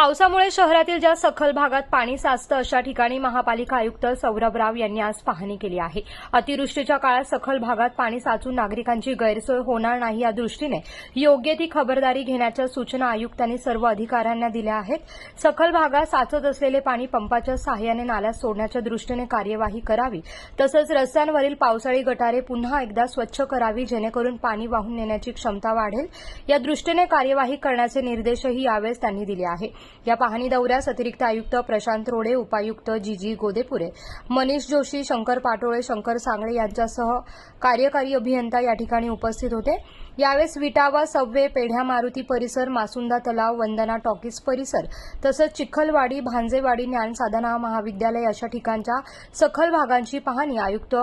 पावसामुळे शहरातील ज्या सखल भागात पाणी साचतं अशा ठिकाणी महापालिका आयुक्त सौरभ राव यांनी आज पाहणी केली आहे. अतिवृष्टीच्या काळात सखल भागात पाणी साचून नागरिकांची गैरसोय होणार नाही या दृष्टीने योग्य ती खबरदारी घेण्याच्या सूचना आयुक्तांनी सर्व अधिकाऱ्यांना दिल्या आहेत. सखल भागात साचत असलेले पाणी पंपाच्या सहाय्याने नाल्यात सोडण्याच्या दृष्टीने कार्यवाही करावी. तसंच रस्त्यांवरील पावसाळी गटारे पुन्हा एकदा स्वच्छ करावी जेणेकरून पाणी वाहून नेण्याची क्षमता वाढेल. या दृष्टीने कार्यवाही करण्याचे निर्देशही यावेळेस त्यांनी दिले आहे. या पाहणी दौऱ्यास अतिरिक्त आयुक्त प्रशांत रोडे उपायुक्त जीजी गोदेपुरे मनीष जोशी शंकर पाटोळे शंकर सांगळे यांच्यासह कार्यकारी अभियंता या ठिकाणी उपस्थित होते. यावेळेस विटावा सबवे पेढ्या मारुती परिसर मासुंदा तलाव वंदना टॉकीज परिसर तसंच चिखलवाडी भांजेवाडी ज्ञानसाधना महाविद्यालय अशा ठिकाणच्या सखल भागांची पाहणी आयुक्त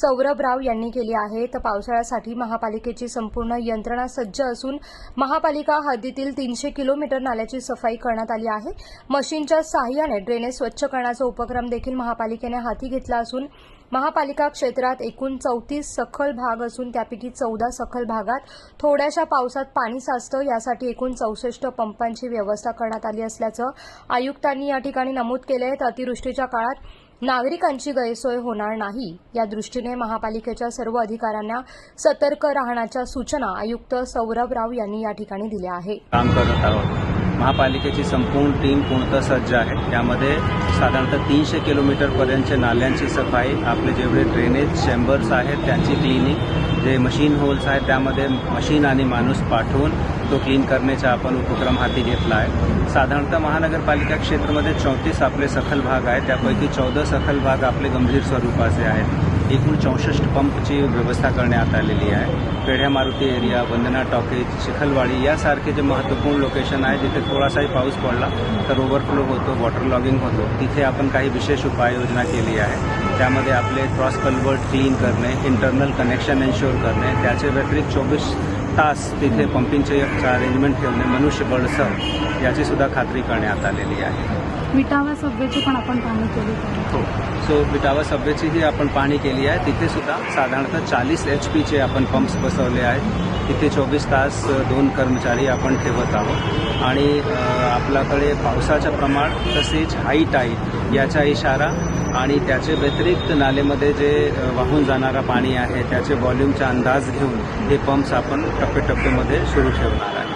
सौरभ राव यांनी केली आहे. तर पावसाळ्यासाठी महापालिकेची संपूर्ण यंत्रणा सज्ज असून महापालिका हद्दीतील तीनशे किलोमीटर नाल्याची सफाई करण्यात आली आहे. मशीनच्या सहाय्याने ड्रेनेज स्वच्छ करण्याचा उपक्रम देखील महापालिकेने हाती घेतला असून महापालिका क्षेत्रात एकूण चौतीस सखल भाग असून त्यापैकी चौदा सखल भागात थोड्याशा पावसात पाणी साचतं. यासाठी एकूण चौसष्ट पंपांची व्यवस्था करण्यात आली असल्याचं आयुक्तांनी या ठिकाणी नमूद केलं आहे. तर अतिवृष्टीच्या काळात नागरिकांची गैरसोय होणार नाही. या दृष्टीने महापालिकेच्या सर्व अधिकाऱ्यांना सतर्क राहण्याच्या सूचना आयुक्त सौरभ राव यांनी या ठिकाणी दिल्या आहे काम करत आहोत महापालिकेची संपूर्ण टीम पूर्णतः सज्ज आहे. त्यामध्ये साधारणतः तीनशे किलोमीटरपर्यंतचे नाल्यांची सफाई आपले जेवढे ड्रेनेज चेंबर्स आहेत त्यांची क्लिनिंग जे मशीन होल्स आहेत त्यामध्ये मशीन आणि माणूस पाठवून तो क्लीन करण्याचा आपण उपक्रम हाती घेतला आहे साधारणतः महानगरपालिका क्षेत्रामध्ये चौतीस आपले सखल भाग आहेत. त्यापैकी चौदा सखल भाग आपले गंभीर स्वरूपाचे आहेत. एकूण चौसष्ट पंपची व्यवस्था करण्यात आलेली आहे. पेढ्या मारुती एरिया वंदना टॉकीज चिखलवाडी यासारखे जे महत्त्वपूर्ण लोकेशन आहे जिथे थोडासाही पाऊस पडला तर ओव्हरफ्लो होतो वॉटर लॉगिंग होतो. तिथे आपण काही विशेष उपाययोजना केली आहे. त्यामध्ये आपले क्रॉस कल्वर्ट क्लीन करणे इंटरनल कनेक्शन एन्श्योर करणे त्याचे व्यतिरिक्त चोवीस तास तिथे पंपिंगचे अरेंजमेंट ठेवणे मनुष्यबळसह याची सुद्धा खात्री करण्यात आलेली आहे. विटावा सभेची पण आपण पाहणी केली हो. सो बिटावा सबवेचीही आपण पाहणी केली आहे. तिथे सुद्धा साधारणतः चाळीस एच पीचे आपण पंप्स बसवले आहेत. तिथे चोवीस तास दोन कर्मचारी आपण ठेवत आहोत. आणि आपल्याकडे पावसाचं प्रमाण तसेच हाईट आहे याचा इशारा आणि त्याचे व्यतिरिक्त नालेमध्ये जे वाहून जाणारा पाणी आहे त्याचे व्हॉल्यूमचा अंदाज घेऊन हे पंप्स आपण टप्प्याटप्प्यामध्ये सुरू ठेवणार आहे.